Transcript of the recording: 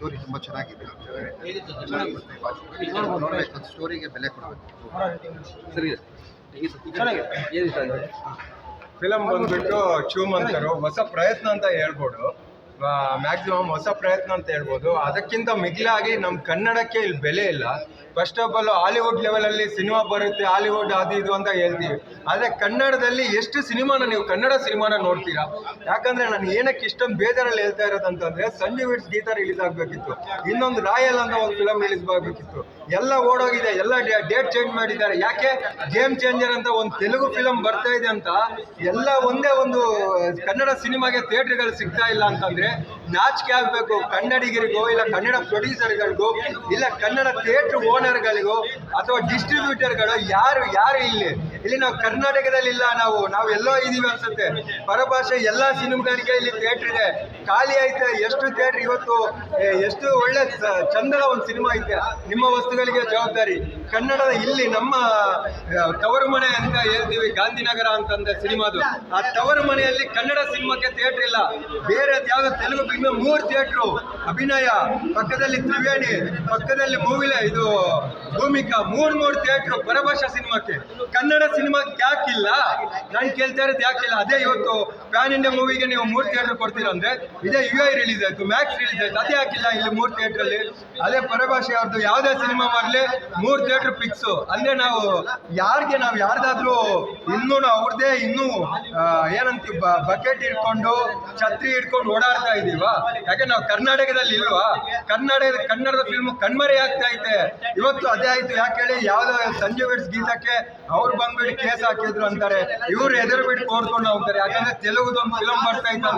Story ತುಂಬ ಚೆನ್ನಾಗಿದೆ. ನೋಡಬೇಕು. ಸ್ಟೋರಿಗೆ ಬೆಲೆ ಕೊಡಬೇಕು. ಫಿಲಮ್ ಬಂದ್ಬಿಟ್ಟು ಚೂಮಂತರು ಹೊಸ ಪ್ರಯತ್ನ ಅಂತ ಹೇಳ್ಬೋದು. ಮ್ಯಾಕ್ಸಿಮಮ್ ಹೊಸ ಪ್ರಯತ್ನ ಅಂತ ಹೇಳ್ಬೋದು. ಅದಕ್ಕಿಂತ ಮಿಗಿಲಾಗಿ ನಮ್ಮ ಕನ್ನಡಕ್ಕೆ ಇಲ್ಲಿ ಬೆಲೆ ಇಲ್ಲ. ಫಸ್ಟ್ ಆಫ್ ಆಲ್ ಹಾಲಿವುಡ್ ಲೆವೆಲಲ್ಲಿ ಸಿನಿಮಾ ಬರುತ್ತೆ ಹಾಲಿವುಡ್ ಅದು ಇದು ಅಂತ ಹೇಳ್ತೀವಿ. ಆದರೆ ಕನ್ನಡದಲ್ಲಿ ಎಷ್ಟು ಸಿನಿಮಾನ ನೀವು ಕನ್ನಡ ಸಿನಿಮಾನ ನೋಡ್ತೀರಾ? ಯಾಕಂದ್ರೆ ನಾನು ಏನಕ್ಕೆ ಇಷ್ಟೊಂದು ಬೇಜಾರಲ್ಲಿ ಹೇಳ್ತಾ ಇರೋದಂತಂದ್ರೆ ಸಂಜು ವಿಟ್ಸ್ ಗೀತಾ ರಿಲೀಸ್ ಆಗಬೇಕಿತ್ತು. ಇನ್ನೊಂದು ರಾಯಲ್ ಅಂತ ಒಂದು ಫಿಲಮ್ ರಿಲೀಸ್ ಆಗಬೇಕಿತ್ತು. ಎಲ್ಲ ಓಡೋಗಿದೆ, ಎಲ್ಲ ಡೇಟ್ ಚೇಂಜ್ ಮಾಡಿದ್ದಾರೆ. ಯಾಕೆ? ಗೇಮ್ ಚೇಂಜರ್ ಅಂತ ಒಂದು ತೆಲುಗು ಫಿಲಮ್ ಬರ್ತಾ ಇದೆ ಅಂತ. ಎಲ್ಲ ಒಂದೇ ಒಂದು, ಕನ್ನಡ ಸಿನಿಮಾಗೆ ಥಿಯೇಟರ್ಗಳು ಸಿಗ್ತಾ ಇಲ್ಲ ಅಂತಂದ್ರೆ ನಾಚಿಕೆ ಆಗಬೇಕು. ಕನ್ನಡಿಗರಿಗೋ ಇಲ್ಲ ಕನ್ನಡ ಪ್ರೊಡ್ಯೂಸರ್ಗಳಿಗೋ ಇಲ್ಲ ಕನ್ನಡ ಥಿಯೇಟರ್ ಓನರ್ಗಳಿಗೋ ಅಥವಾ ಡಿಸ್ಟ್ರಿಬ್ಯೂಟರ್ಗಳು ಯಾರು ಯಾರು ಇಲ್ಲಿ? ಇಲ್ಲಿ ನಾವು ಕರ್ನಾಟಕದಲ್ಲಿ ಇಲ್ಲ ನಾವು ನಾವು ಎಲ್ಲೋ ಇದೀವಿ ಅನ್ಸುತ್ತೆ. ಪರಭಾಷೆ ಎಲ್ಲ ಸಿನಿಮಾಗಳಿಗೆ ಇಲ್ಲಿ ಥಿಯೇಟರ್ ಇದೆ. ಖಾಲಿ ಐತೆ, ಎಷ್ಟು ಥಿಯೇಟರ್ ಇವತ್ತು ಎಷ್ಟು ಒಳ್ಳೆ ಚಂದದ ಒಂದು ಸಿನಿಮಾ ಐತೆ. ನಿಮ್ಮ ವಸ್ತುಗಳಿಗೆ ಜವಾಬ್ದಾರಿ. ಕನ್ನಡದ ಇಲ್ಲಿ ನಮ್ಮ ತವರು ಮನೆ ಅಂತ ಹೇಳ್ತೀವಿ, ಗಾಂಧಿನಗರ ಅಂತಂದ ಸಿನಿಮಾದು. ಆ ತವರು ಮನೆಯಲ್ಲಿ ಕನ್ನಡ ಸಿನಿಮಾಕ್ಕೆ ಥಿಯೇಟರ್ ಇಲ್ಲ. ಬೇರೆ ಯಾವ್ದು ತೆಲುಗು ಫಿಲ್ಮ್ ಮೂರು ಥಿಯೇಟ್ರು ಅಭಿನಯ, ಪಕ್ಕದಲ್ಲಿ ತ್ರಿವೇಣಿ, ಪಕ್ಕದಲ್ಲಿ ಮೂವಿಲೆ, ಇದು ಭೂಮಿಕಾ, ಮೂರ್, ಮೂರು ಥಿಯೇಟ್ರು ಪರಭಾಷಾ ಸಿನಿಮಾಕ್ಕೆ. ಕನ್ನಡ ಸಿನಿಮಾಕ್ಕೆ ಯಾಕಿಲ್ಲ ನಾನು ಕೇಳ್ತಾ ಇರೋದು ಯಾಕಿಲ್ಲ ಅದೇ ಇವತ್ತು ಪ್ಯಾನ್ ಇಂಡಿಯಾ ಮೂವಿಗೆ ನೀವು ಮೂರು ಥಿಯೇಟರ್ ಕೊಡ್ತೀರಾ ಅಂದ್ರೆ ಇದೇ ಯು ಐ ರಿಲೀಸ್ ಆಯಿತು ಮ್ಯಾಕ್ಸ್ ರಿಲೀಸ್ ಆಯ್ತು. ಅದೇ ಹಾಕಿಲ್ಲ ಇಲ್ಲಿ ಮೂರು ಥಿಯೇಟ್ರಲ್ಲಿ ಅದೇ ಪರಭಾಷೆ ಅವ್ರದ್ದು ಯಾವುದೇ ಸಿನಿಮಾ ಮಾಡಲಿ ಮೂರು ಥಿಯೇಟರ್ ಫಿಕ್ಸು ಅಂದ್ರೆ ನಾವು ಯಾರಿಗೆ ನಾವು ಯಾರ್ದಾದ್ರೂ ಇನ್ನೂ ಅವ್ರದ್ದೇ ಇನ್ನೂ ಏನಂತೀವಿ ಬಕೆಟ್ ಇಟ್ಕೊಂಡು ಛತ್ರಿ ಇಟ್ಕೊಂಡು ಓಡಾಡ್ತಾ ಇದ್ದೀವ ಯಾಕೆ ನಾವು ಕರ್ನಾಟಕದಲ್ಲಿ ಇಲ್ವಾ? ಕನ್ನಡ ಕನ್ನಡದ ಫಿಲ್ಮ್ ಕಣ್ಮರೆ ಆಗ್ತಾ ಐತೆ. ಇವತ್ತು ಅದೇ ಆಯ್ತು. ಯಾಕೆ ಹೇಳಿ? ಯಾವುದೋ ಸಂಜೀವ್ ಗೀತಕ್ಕೆ ಅವ್ರು ಬಂದ್ಬಿಟ್ಟು ಕೇಸ್ ಹಾಕಿದ್ರು ಅಂತಾರೆ. ಇವ್ರು ಎದುರು ಬಿಟ್ಟು ಕೋರ್ಕೊಂಡು ಹೋಗ್ತಾರೆ. ಯಾಕಂದ್ರೆ ತೆಲುಗುದೊಂದು ಫಿಲಮ್ ಬರ್ತಾ ಇತ್ತು